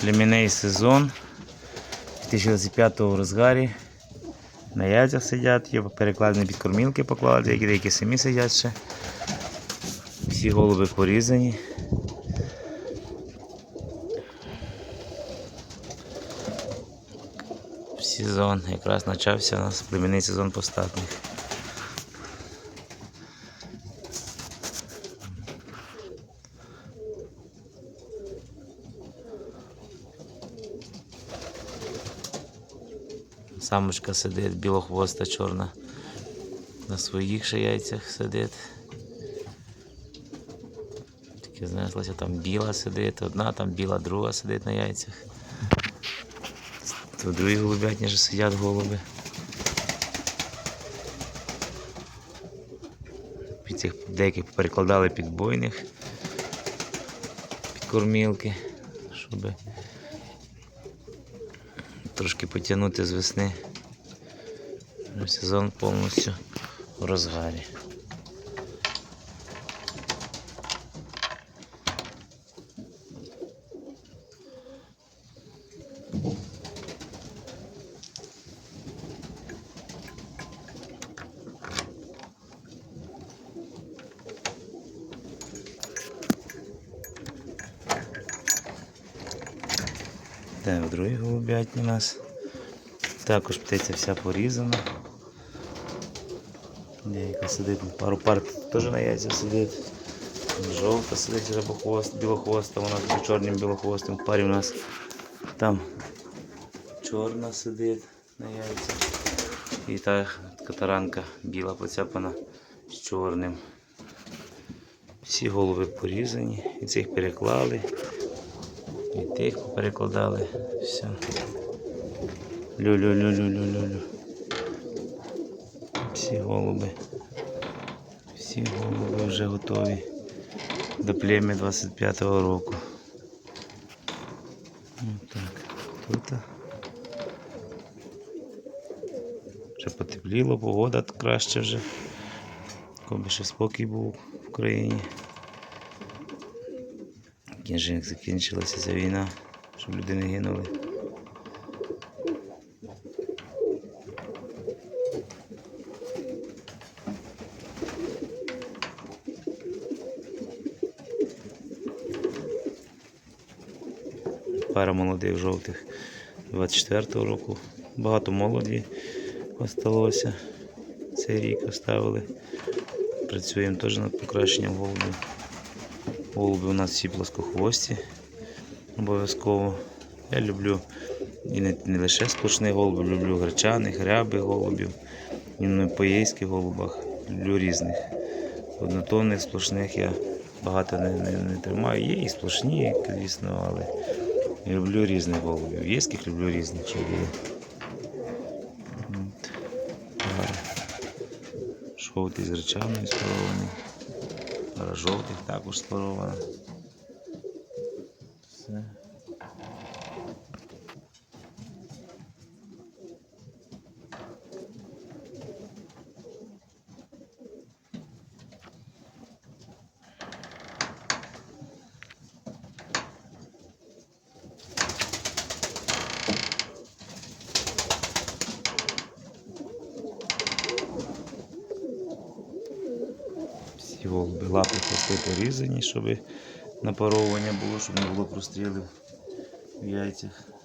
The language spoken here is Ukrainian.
Племінний сезон 2025 в розгарі. На яйцях сидять, є перекладені підкормілки поклали, деякі, деякі самі сидять ще. Всі голуби порізані. Сезон якраз почався у нас племінний сезон постатних. Самочка сидить, білохвоста чорна. На своїх ще яйцях сидить. Тільки знеслася, там біла сидить, одна, там біла, друга сидить на яйцях. В другій голубятні вже сидять голуби. Під цих деяких перекладали підбойних під кормілки, щоб трошки потягнути з весни. Сезон повністю в розгарі. Де в другій голубятні у нас. Також птиця вся порізана. Деяка сидить, пару пар теж на яйцях сидить. Жовта сидить рябохвост, білохвоста, вона з чорним білохвостом. В парі у нас там чорна сидить на яйцях. І та катаранка біла поцяпана з чорним. Всі голови порізані, і цих переклали, і тих перекладали. Все. Лю-лю-лю-лю-лю-лю. Всі голуби. Всі голуби вже готові до плем'я 25-го року. Отак. Тут. Вже потепліло, погода краще вже. Коби ще спокій був в країні. Кінже як закінчилася ця війна, щоб люди не гинули. Пара молодих жовтих 24-го року. Багато молоді осталося. Цей рік оставили. Працюємо теж над покращенням голубів. Голуби у нас всі плоскохвості. Обов'язково. Я люблю і не, не лише сплошних голубів, люблю гречаних, рябих голубів, і на поєйських голубах. Люблю різних. Однотонних, сплошних я багато не, не, не тримаю. Є і сплошні, звісно, але люблю різних голубів. Єських люблю різних, щоб було. З гречаною спарований. Жовтих також спарована. Всі голуби лапи хвости порізані, щоб напаровування було, щоб не було прострілів в яйцях.